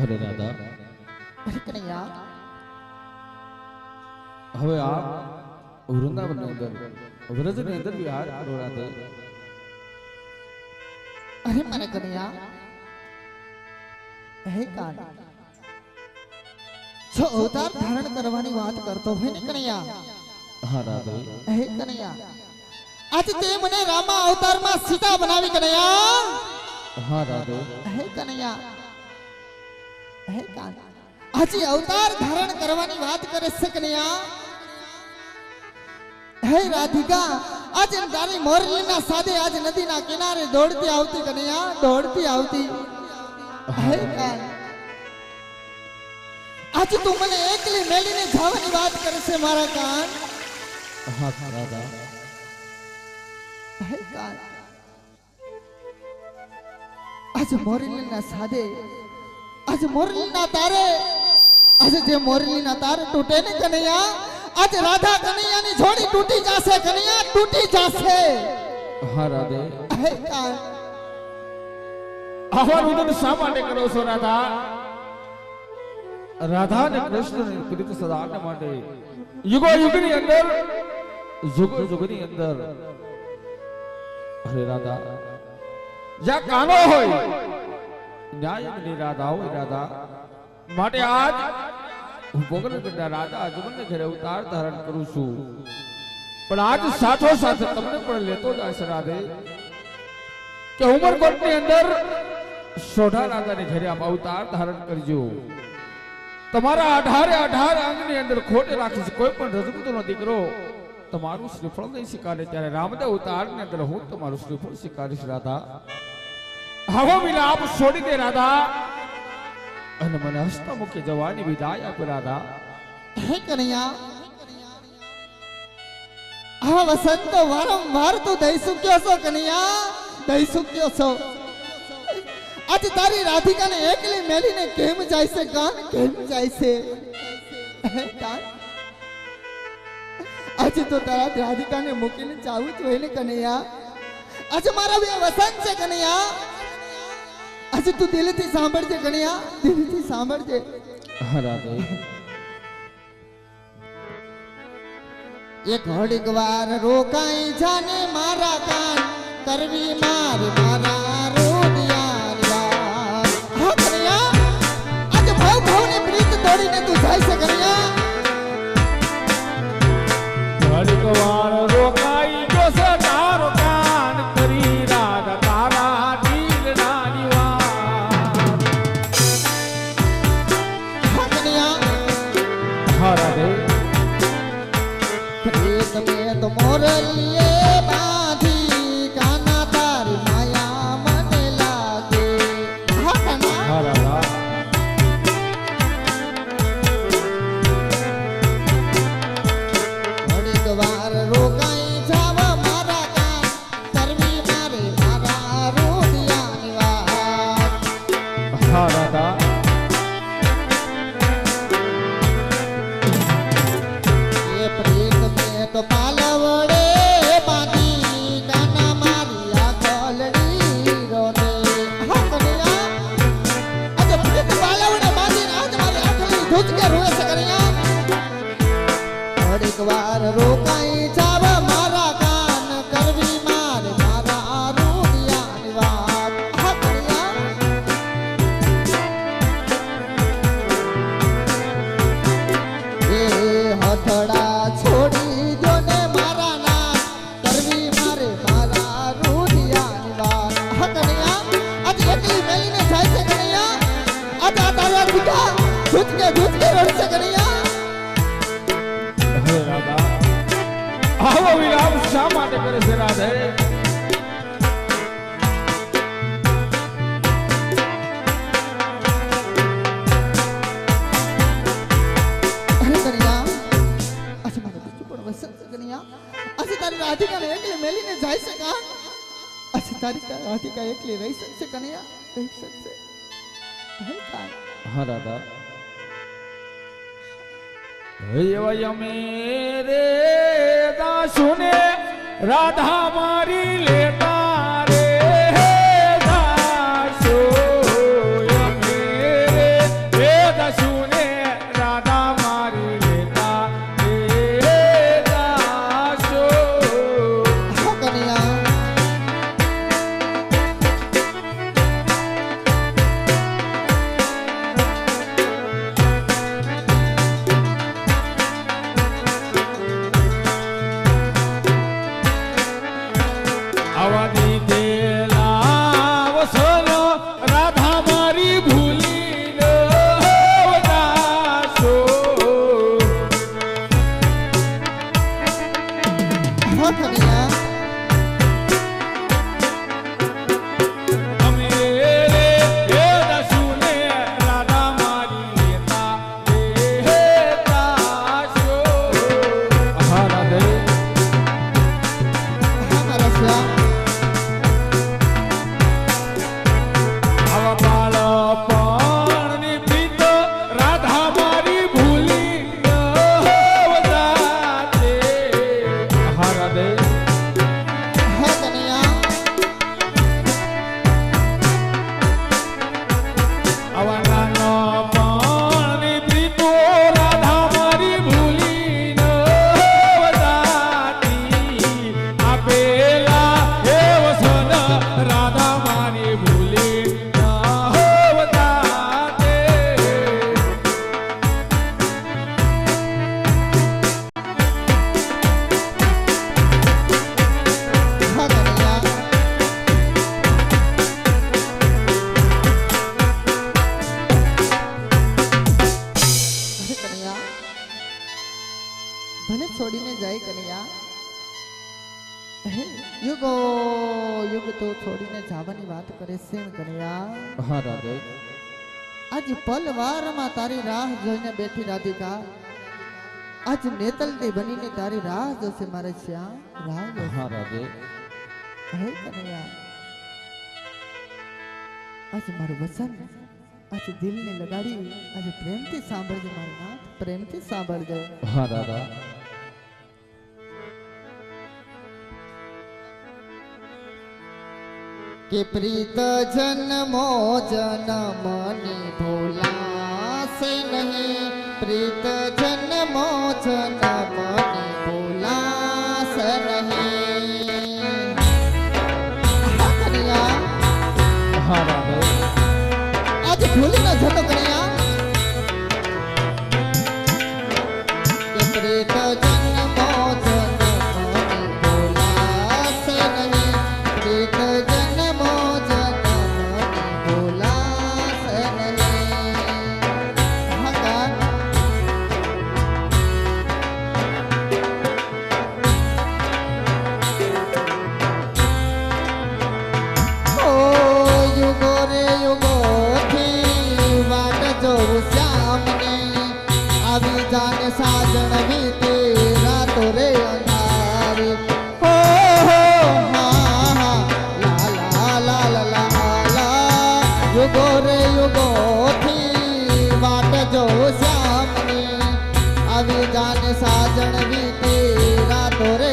અરે રાધા હવે આપ વૃંદાવનની અંદર વ્રજની અંદર વિહાર કરો રાધે અરે મને કનૈયા. હે કાન જો અવતાર ધારણ કરવાની વાત કરતો હોય ને કનૈયા. હા રાધે હે કનૈયા. આજે તે મને રામા અવતારમાં સીતા બનાવી કનૈયા. હા રાધે હે કનૈયા. હે કાન આજે અવતાર ધારણ કરવાની વાત કરે છે કન્યા હે રાધિકા આજે તારી મોરલીના સાદે આજ નદીના કિનારે દોડતી આવતી કન્યા દોડતી આવતી. હે કાન આજે તું મને એકલી મેળીને જવાની વાત કરે છે મારા કાન. હા રાધા. હે કાન આજે મોરલીના સાદે આજે મોરલીના તારે આજે જે મોરલીના તાર તૂટે ને કનૈયા આજે રાધા કનૈયાની જોડી તૂટી જશે કનૈયા તૂટી જશે. હા રાધે. હે કા આવા રુદન શા માટે કરો છો રાધા? રાધા અને કૃષ્ણની પ્રીત સદાને માટે. યુગો યુગની અંદર યુગ યુગની અંદર. અરે રાધા જ્યાં કાનો હોય ન્યાયની રાધા હોય રાધા. માટે આજ હું ભોગનગરના રાધા અજમનને ઘરે અવતાર ધારણ કરું છું. પણ આજ સાથો સાથે તમને પણ લેતો જાય રાધે કે ઉમરકોટની અંદર સોઢા રાજાને ઘરે આપ અવતાર ધારણ કરજો. તમારા અઢારે અઢાર આંગની અંદર ખોટે રાખીશ, કોઈ પણ રજપૂતનો દીકરો તમારું શ્રીફળ નહીં સ્વીકારે ત્યારે રામદેવ અવતારની અંદર હું તમારું શ્રીફળ સ્વીકારીશ રાધા. હવે વિલાપ છોડી દે રાધા. અને મને હસતા મુખે જવાની વિદાય આપે રાધા. હે કનૈયા હા વસંત વારંવાર તું દઈ સુક્યો છો કનૈયા? દઈ સુક્યો છો? આજે તારી રાધિકાને એકલી મેલીને કેમ જાય છે કાન? કેમ જાય છે? આજે તો તારા રાધિકાને મૂકીને જાવું જોઈએ કનૈયા. આજે મારા બે વસંત છે કનૈયા. આજે તું દિલથી સાંભળજે કનૈયા દિલથી સાંભળજે. રાધે. એક ઘડીક વાર રોકાઈ જાને મારા કાન કરવી માર મારા રોદિયાર યાર. હા કનૈયા આજે ભાવ ભાવની પ્રીત તોડીને ધૂચકે ધૂચકે રડશે કનૈયા હે રાધા માટે કરે છે રાધે રાધિકાને એકલી મેલીને જાય છે કા રાધિકા એકલી રહી શકશે કનૈયા રહી શકશે હા રાધા અમે રે દાસુને રાધા મારી લેતા I Our યુગ તો છોડીને જવાની વાત કરે હા રાધે આજ પલવારમાં તારી રાહ જોઈને બેઠી રાધિકા. આજ નેતલતી બનીને તારી રાહ જોશે મારે શ્યામ. રાહ હા રાધે હે કનૈયા આજે મારું વચન આજે દિલને લગાડી આજે પ્રેમથી સાંભળજે મારું નાથ પ્રેમથી સાંભળજે. હા દાદા કે પ્રીત જન્મો જન્મની ભૂલાશે નહીં. પ્રીત જન્મો જન્મની યુગો રે યુગોથી વાટ જોઉં શ્યામની. આવી જાને સાજણ વીતી રાતો રે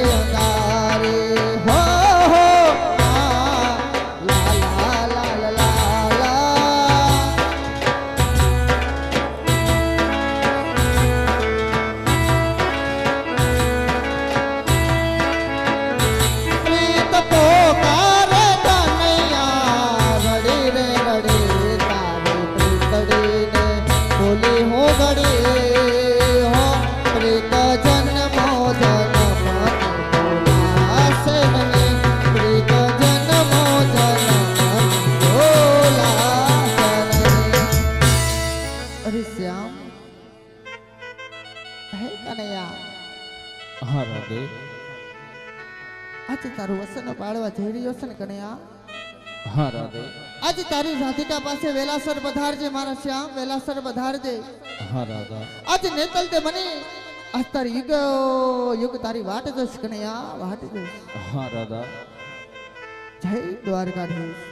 તારું વસન પાડવા જઈ રહ્યો છે ને કનૈયા? હા રાધે. આજે તારી રાધિકા પાસે વેલાસર પધારજે મારા શ્યામ વેલાસર પધારજે. હા રાધા. આજે નેતલ તે મને આજ તારી યુગ યુગ તારી વાટ જોશ કનૈયા વાટ જોશ હા રાધા. જય દ્વારકાધીશ.